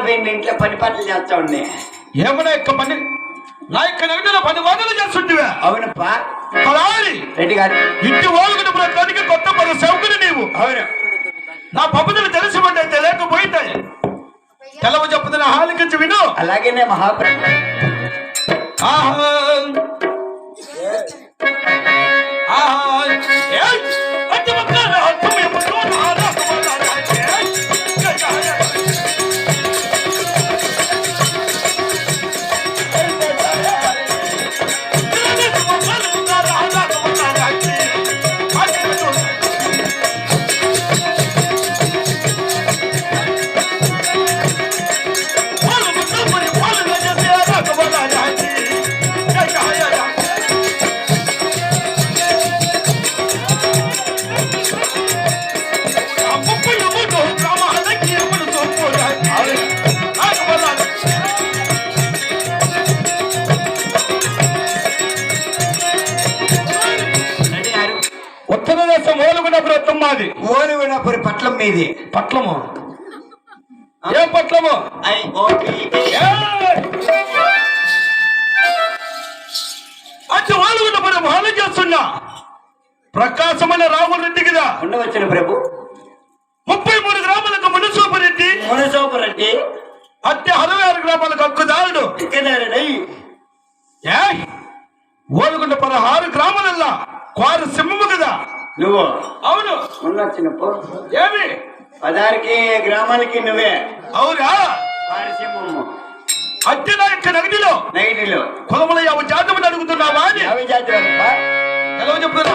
పోయింది ఇంట్లో పని పనులు చేస్తా ఉండే? ఏమన్నా యొక్క పని? నా యొక్క నగదులో పది వాదనలు చేస్తుంటివా. అవునప్పా పలారి. రెడ్డి గారు. ఇంటి ఓలుగుడు ప్రతికి కొత్త పది సౌకుని నీవు. అవును. నా పప్పుదలు తెలిసి ఉంటే లేకపోయింటాయి తెలవ చెప్పుతున్న హాలికించి విను. అలాగేనే మహాప్రభు. ఆహా. ఆహా. మీది? పట్లము. ఏం పట్లము? అటు ఓలుగున్న మరి మాల చేస్తున్నా. ప్రకాశమైన రాముల రెడ్డి కదా. ఉండవచ్చును ప్రభు. ముప్పై మూడు గ్రామాలకు మునిసూపు రెడ్డి. మునసోపరెడ్డి అట్టి అరవై ఆరు గ్రామాలకు హక్కుదారుడు ఏ? ఓలుగుండ పదహారు గ్రామాలల్లా. క్వారు సింహము నువ్వు. అవును. ఉండొచ్చినప్పు ఏమి? పదారికి గ్రామాలకి నువ్వే. అవురా పారిసింహము అట్టి నా యొక్క నగదిలో నైటిలో. కులముల యావ జాతమని అడుగుతున్నావా అని. ఎలా చెప్తున్నా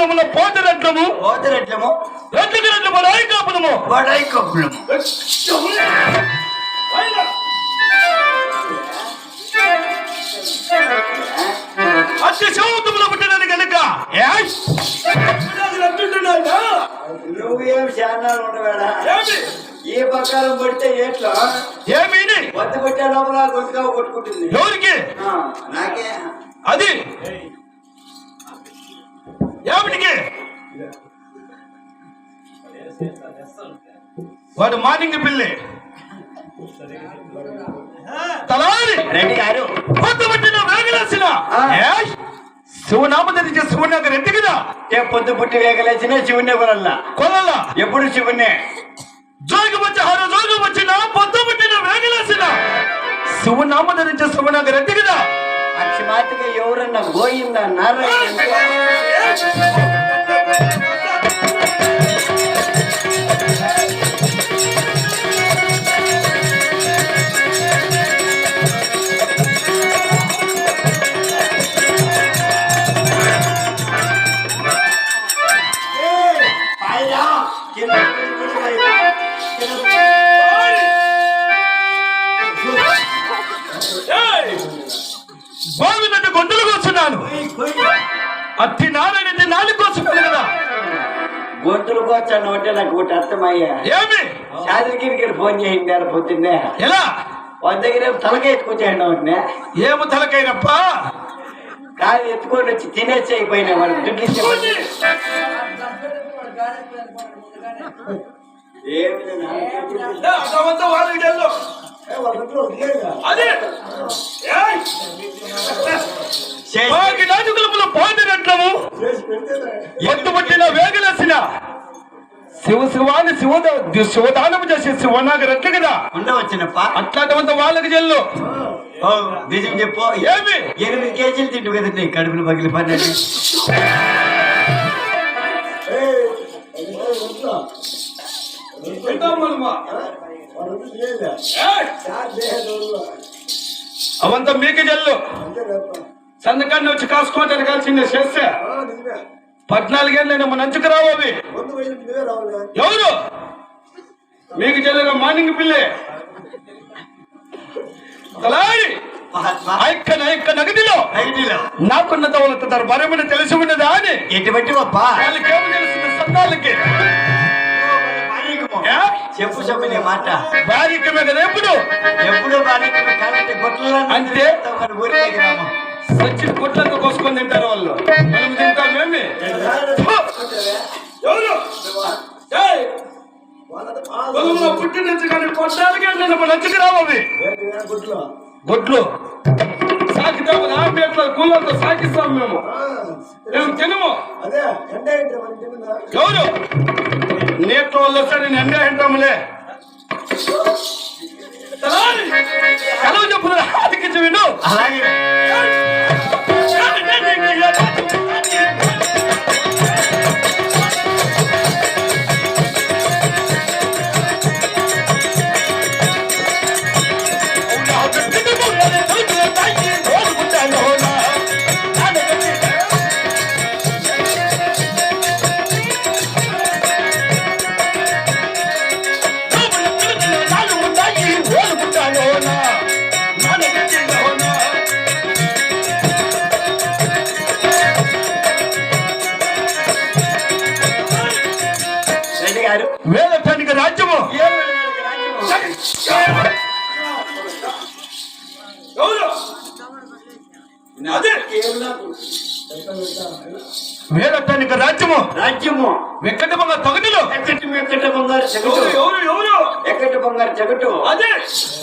భాగనాటకులముల పోతరట్లము పోతరెట్లము రెడ్లము రాయకాపులము వడై కప్పులము అట్టి శివముఖముల పుట్టినది కనుక ఏయ్! అంటుంటున్నాడా? నువ్వేం శానాలు ఉండవేడా ఏమి? ఈ ప్రకారం పడితే ఏట్లో ఏమీని? వద్ద కొట్టే లోపల గొంతుగా కొట్టుకుంటుంది ఎవరికి నాకే అది ఏమిటికి వాడు మార్నింగ్ పిల్లి తలారి రెడ్డి గారు కొత్త పట్టిన వేగలేసిన ఆ. ఏయ్! శివనామ ధరించి శివనగర్ రెడ్డి కదా ఏ పొద్దు పుట్టి వేగలేసిన శివుణ్ణి కొనల్లా కొలల ఎప్పుడు శివుణ్ణే జోగి వచ్చి హర జోగి వచ్చిన పొద్దు పట్టిన వేగలేసిన శివనామ ధరించి శివనగర్ రెడ్డి కదా ಅಕ್ಷಮಾತಿಗೆ ಇವರನ್ನ ಗೋಯಿಂದ ನರ శాదగిరికి ఫోన్ చేయండి అని పొద్దున్నే. ఎలా? వాళ్ళ దగ్గర తలకాయ ఎత్తుకొచ్చాడు ఒకటినే ఏము తలకైనప్ప కాదు ఎత్తుకొని వచ్చి తినేసి అయిపోయినా వాడికి దుడ్లు నాటుకులములు పాడినట్లము ఎత్తుపట్టిన వేగలేసిన. శివ శివాని శివద శివదానము చేసి శివనాగ రెట్ల కదా ఉండవచ్చునప్ప అట్లాంటి వాళ్ళకి చెల్లు. నిజం చెప్పు. ఏమి? ఎనిమిది కేజీలు తింటు కదా నీ కడుపులు పగిలి పన్నెండు అవంతా మీకు జల్లు సందకాన్ని వచ్చి కాసుకోవటానికి కాల్సిందే చేస్తే పద్నాలుగేళ్ళు మన నంచుకు రావు అవి. ఎవరు? మీకు చెల్లిన మార్నింగ్ పిల్లి. నగదిలో నాకున్న దౌలత దర్బారమని తెలిసి ఉన్నదా అని? ఎటువంటి? చెప్పు మాట. కదా ఎప్పుడు? ఎప్పుడు కాబట్టి. సచ్చి కొట్లంతా కోసుకొని తింటారు వాళ్ళు. మనం ఎవరు ఏయ్! పొలంలో పుట్టి నుంచి కానీ కొట్టాలికి నేను మన రావవి గొడ్లు సాకితాము ఆపేట్ల కూలర్తో సాకిస్తాం మేము. మేము తినము? ఎవరు? నీటిలో వాళ్ళు వస్తే నేను ఎండే అంటాములే సెలవు చెప్పులు ఆదికించి విను. అలాగే. రాజ్యము వెంకటమ్మ తగటిలో. ఎక్కటి ఎక్కట బంగారు చెగటు ఎవరు ఎవరు ఎక్కటి బంగారు చెగటు అదే.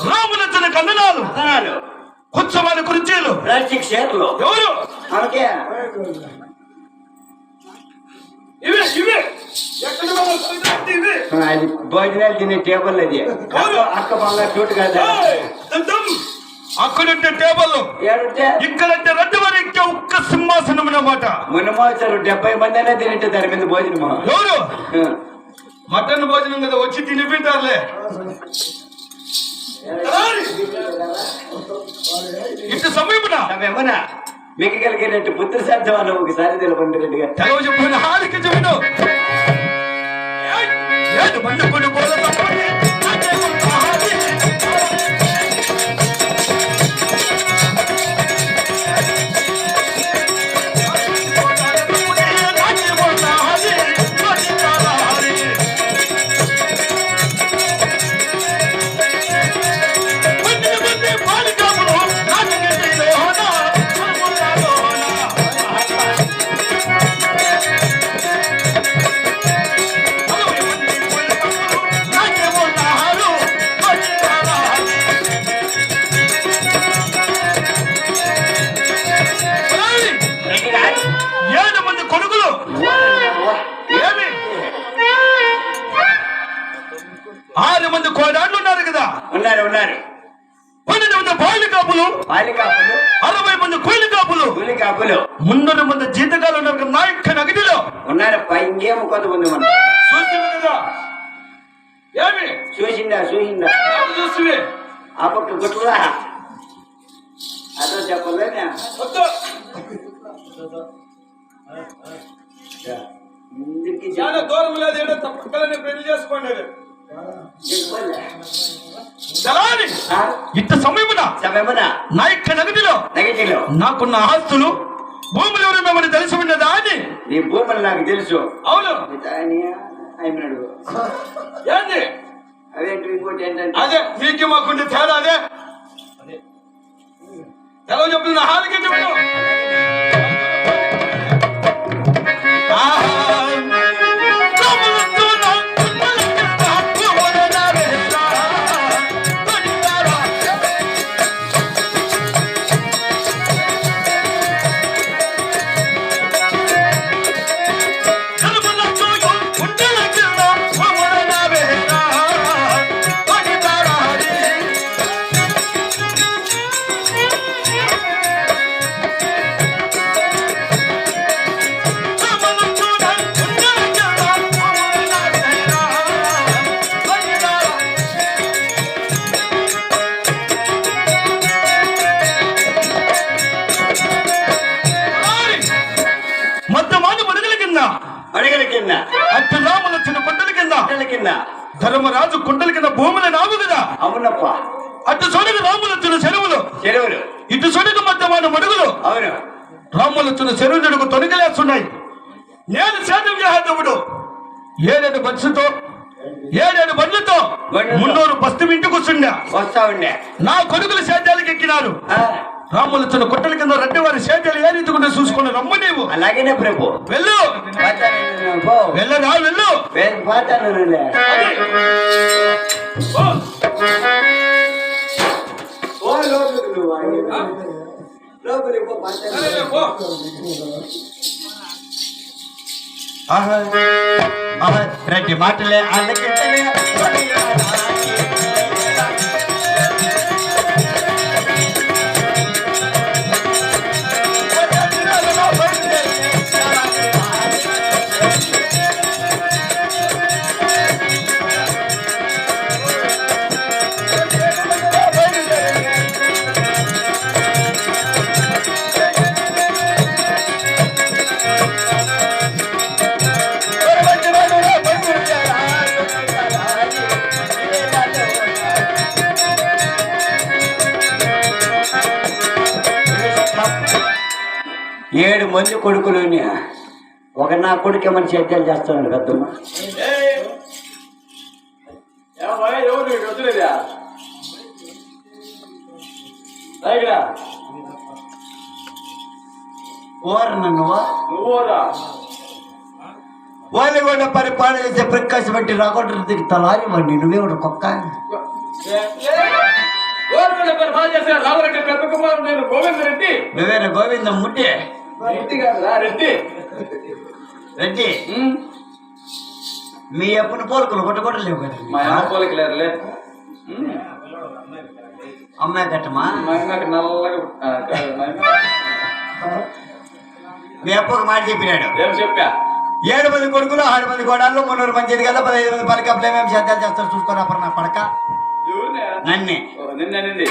రాములచ్చన కందనాలు. అదనాలు కుచ్చమాల కుర్చీలు. ప్లాస్టిక్ షేర్లు ఎవరు? మనకే. ఇవే ఇవే. భోజనాలు తినే టేబుల్ అది. అక్క అక్క బంగారు చోటు కాదా. అక్కడంటే టేబుల్. ఇక్కడంటే రద్దవరి ఒక్క సింహాసనం అన్నమాట. మునమోసారు డెబ్బై మంది అయినా తింటే దాని మీద భోజనము? ఎవరు? మటన్ భోజనం కదా వచ్చి తినిపింటారులే ఇటు సమయమున? ఏమన్నా మీకు కలిగినట్టు పుత్ర సాధ్యం ఒకసారి తెలపండి రెడ్డి గారు. చెప్పిన హారికి చెవిను కాపులు? అరవై మంది కూలి కాపులు. కూలికాపులు మున్నూరు మంది జీతకాలు ఉన్నారు నా యొక్క నగదిలో. ఉన్నారు పై ఇంకేమో కొంతమంది మనం చూస్తుంది కదా? ఏమి? చూసిందా చూసిందా? చూస్తువి ఆ పక్క గుట్లా అదో చెప్పలేనా వద్దు. ముందుకి చాలా దూరం లేదు ఏడో పక్కలనే పెళ్ళి చేసుకోండి? ఇంత సమయమున సమయమున నా యొక్క నగదిలో నెగటిలో నాకున్న ఆస్తులు భూములు ఎవరు మిమ్మల్ని తెలిసి ఉన్నదా అని? నీ భూములు నాకు తెలుసు. అవును. ఏంది? అవేంటి ఇంకోటి ఏంటంటే అదే మీకు మాకుండే తేడా అదే. ఎలా చెప్తున్నా హాలికి చెప్పు. అడగల కింద. అట్టి రాములు వచ్చిన కొండల కింద. కింద. ధర్మరాజు కొండల కింద భూములు నావు కదా. అవునప్ప. అటు సొడుగు రాములు వచ్చిన చెరువులు. చెరువులు. ఇటు సొడుగు మధ్య వాడు మడుగులు. అవును. రాములు వచ్చిన చెరువులకు తొలగలేస్తున్నాయి నేను సేద్యం చేసేటప్పుడు ఏడేడు బస్సుతో ఏడేడు బండ్లతో. మున్నూరు బస్తు ఇంటికి వస్తుండే. వస్తా ఉండే. నా కొడుకులు సేద్యాలకు ఎక్కినారు. రాములు వచ్చిన కొట్టల కింద రెడ్డి వారి సేద్యాలు ఏ రీతికుంటే చూసుకుని రమ్ము నీవు. అలాగేనే ప్రభు. వెళ్ళు. వెళ్ళరా వెళ్ళు. పోతాను నేనులే. ఓ, ఓ మంది కొడుకులుని ఒక నా కొడుకు ఏమని సేద్యాలు చేస్తున్నాడు? తాగిరా, ఓరు నువ్వు? నువ్వురా. వాళ్ళు కూడా పరిపాలన చేసే ప్రకాశం బట్టి రాకుండా తలారి వాడిని. నువ్వే ఒక కుక్క. నువ్వేనా గోవిందం ముట్టి రెడ్డి కాదురా, రెడ్డి. రెడ్డి మీ అప్పున పోలుకులు కొట్టకొట్టలేవు కదా మా అమ్మ పోలికి లేరులే ఉమ్, అమ్మాయి కట్టమా? మా నల్లగా అప్పకు మాట చెప్పినాడు. ఏం చెప్పా? ఏడు మంది కొడుకులు ఆరు మంది కోడాళ్ళు మున్నూరు మంచిది కదా పదహైదు మంది పలకప్పులు ఏమేమి సేద్యాలు చేస్తారు చూసుకోరా అప్పుడు నా పడక? నన్నే. నిన్న నింది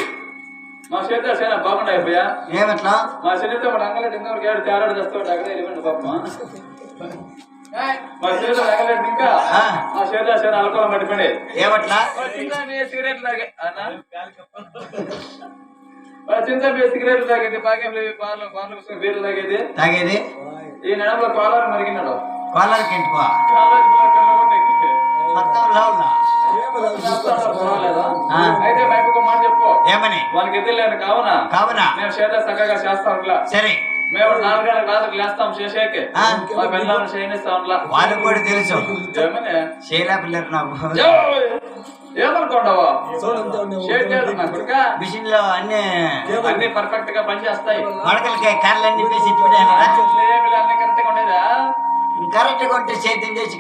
మా చేత సేన బాగుండాయి పోయా ఏమట్లా? మా చెల్లితో మన అంగలెట్ ఇంకా ఏడు తేడాడు తెస్తాడు అక్కడ వెళ్ళిపోయింది పాప మా చేత అంగలెట్ ఇంకా ఆ. మా చేత సేన అల్కోలం పట్టిపోయింది ఏమట్లా? సిగరెట్ లాగే చింత సిగరెట్ తాగేది పాకెం పాలు పాలు బీర్లు తాగేది. తాగేది? ఈ నడంలో కాలర్ మరిగినాడు. కోళ్ళకి ఇంటికో కొట్టి. మొత్తం ఏమని? వాళ్ళకి ఎదురు లేని కావున కావునా. మేము చేత చక్కగా చేస్తాం ఇట్లా. సరే. మేము నాలుగేళ్ళ రాత్రికి లేస్తాం చేసేకి. మా పిల్లల్ని ఇట్లా. వాళ్ళకు కూడా తెలుసు. ఏమని? శైలా పిల్లలు నాకు! ఏమనుకోండావా మిషన్లో అన్ని అన్ని పర్ఫెక్ట్గా పనిచేస్తాయి. మడకలకి కర్రలు అన్ని కరెక్ట్గా ఉంటే సేద్యం చేసి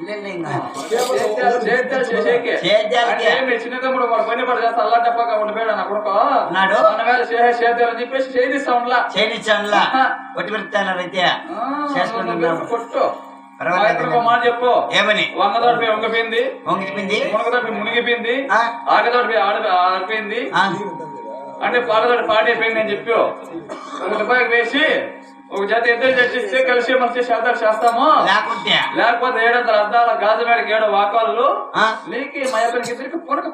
అట్లే ఇంకా చేద్దాలు, చేద్దాలు చేసేకి. సేద్యాలకి. అంటే మీ చిన్న తమ్ముడు వాడు పని పడి చేస్తా అల్లా టప్పగా ఉండిపోయాడు నా కొడుకు. ఉన్నాడు. మన చేసే చేద్దాలు అని చెప్పేసి చేదిస్తా ఉండలా చేయనిచ్చానులా కొట్టి పెడతాను అయితే. చేసుకుంటున్నాము కొట్టు. మాట చెప్పు. ఏమని? వంగదోడి పోయి వంగిపోయింది వంగిపోయింది మునగదోడి మునిగిపోయింది. ఆ. ఆగదోడి పోయి ఆడ ఆడిపోయింది. అంటే పాలదోడి పాడైపోయింది అని చెప్పి. ఒక రూపాయి వేసి ఒక జత ఇద్దరు చర్చిస్తే కలిసి మంచి శాతాలు చేస్తాము లేకుంటే. లేకపోతే ఏడంతల అద్దాల గాజు మేడకి ఏడు నీకు మా అబ్బాయికి ఇద్దరికి పునక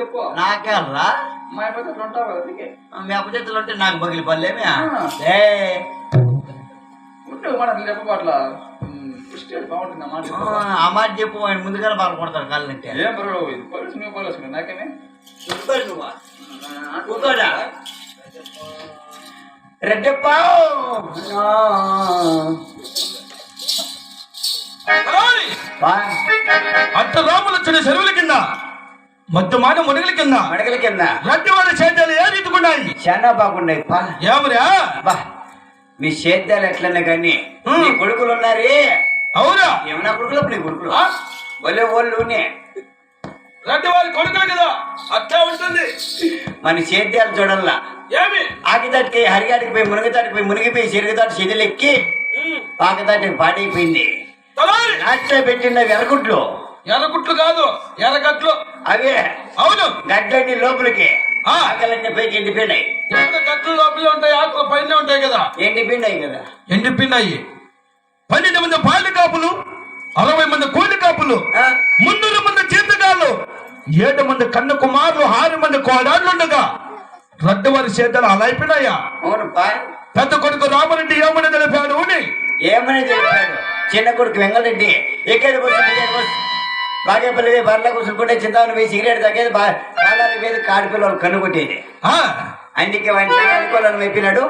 చెప్పు. నాకేళ్ళరా మా ఉంటావు కదా మీ ఉంటే నాకు బగిలి పర్లేమే మన అట్లా చెప్పబట్ల ఆ, మాట చెప్పు. ఆయన ముందుగానే బాగా కొడతారు కాళ్ళంటే. ఏం పర్వాలేదు పోలీసు నువ్వు. పోలీసు నాకేమే కూర్చోడా రెడ్డప్ప! అట్ట రాములు వచ్చిన చెరువుల కింద మధ్య మాట మునిగల కింద మడకల కింద. రడ్డి వారి చేద్దాలు ఏ రీతికున్నాయి చాలా బాగున్నాయి పా. ఏమరా? బా. మీ సేద్యాలు ఎట్లన్నా కానీ. నీ కొడుకులు ఉన్నారే. అవునా ఏమన్నా కొడుకులు నీ కొడుకులు? ఆ? ఒలే రడ్డి వారి కొడుకులు కదా అట్లా ఉంటుంది. మన సేద్యాలు చూడల్లా. ఏమి? ఆకితాటికి హరిగాటికి పోయి మునిగితాటికి పోయి మునిగిపోయి చెరుగుతాటి చెదులు ఎక్కి ఆకితాటికి పాడైపోయింది. నాట్లో పెట్టిన వెరకుట్లు ఎర్రగుట్లు కాదు ఎర్రగట్లు అవే. అవును. గడ్డన్ని లోపలికి. ఆ. ఆకలన్నీ పైకి ఎండిపోయినాయి. గట్లు లోపల ఉంటాయి ఆకులు పైన ఉంటాయి కదా. ఎండిపోయినాయి కదా. ఎండిపోయినాయి. పన్నెండు మంది పాలి కాపులు అరవై మంది కోడి కాపులు మున్నూరు మంది జీతగాళ్ళు ఏడు మంది కన్న కుమారులు ఆరు మంది కోడాళ్ళుండగా రడ్డవారి చేతలు అలా అయిపోయినాయా? పెద్ద కొడుకు రామరెడ్డి ఏమని తెలిపాడు? ఏమని చెప్పాడు చిన్న కొడుకు వెంగళరెడ్డి బస్సు బాగేపల్లి పోయి బర్రెల కూర్చుంటే చింతామణి పోయి సిగరెట్ తగ్గేది బాలారి పోయేది కాడి పిల్లలు కన్నుకొట్టేది ఆ, అందుకే వాడిని వైపినాడు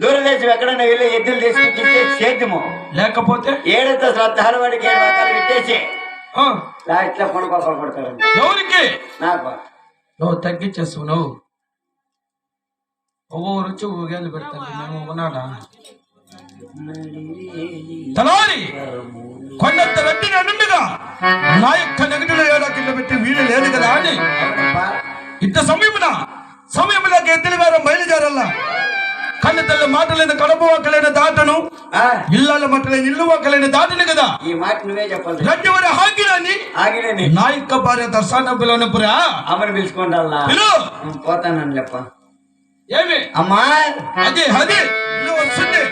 దూరదేశం ఎక్కడైనా వెళ్ళి ఎద్దులు తీసుకొచ్చి సేద్యము లేకపోతే? ఏడంత శ్రద్ధాలు వాడికి పెట్టేసి ఎవరికి? నాకు. నువ్వు తగ్గించేస్తావు నువ్వు ఒవ్వో రుచి ఊగేళ్ళు పెడతాను. మేము ఉన్నాడా? తలారి కొండంత నా యొక్క నెగటివ్ ఏడా కింద పెట్టి వీలు లేదు కదా అని. ఇంత సమయమున సమయములకి ఎత్తులు వేరే బయలుదేరల్లా. కన్ను తల్లి మాటలేని కడప వాకలేని దాటను. ఇళ్ళ మట్టలేని ఇల్లు వాకలేని దాటను కదా. ఈ మాట నువ్వే చెప్పాలి. రెడ్డి వారి హాకిరాని ఆగినని నా యొక్క భార్య దర్శన పిలవనపురా అమ్మని పిలుచుకుంటా పిలు. పోతానని లేప్ప ఏమి? అమ్మా. అదే అదే. వస్తుంది.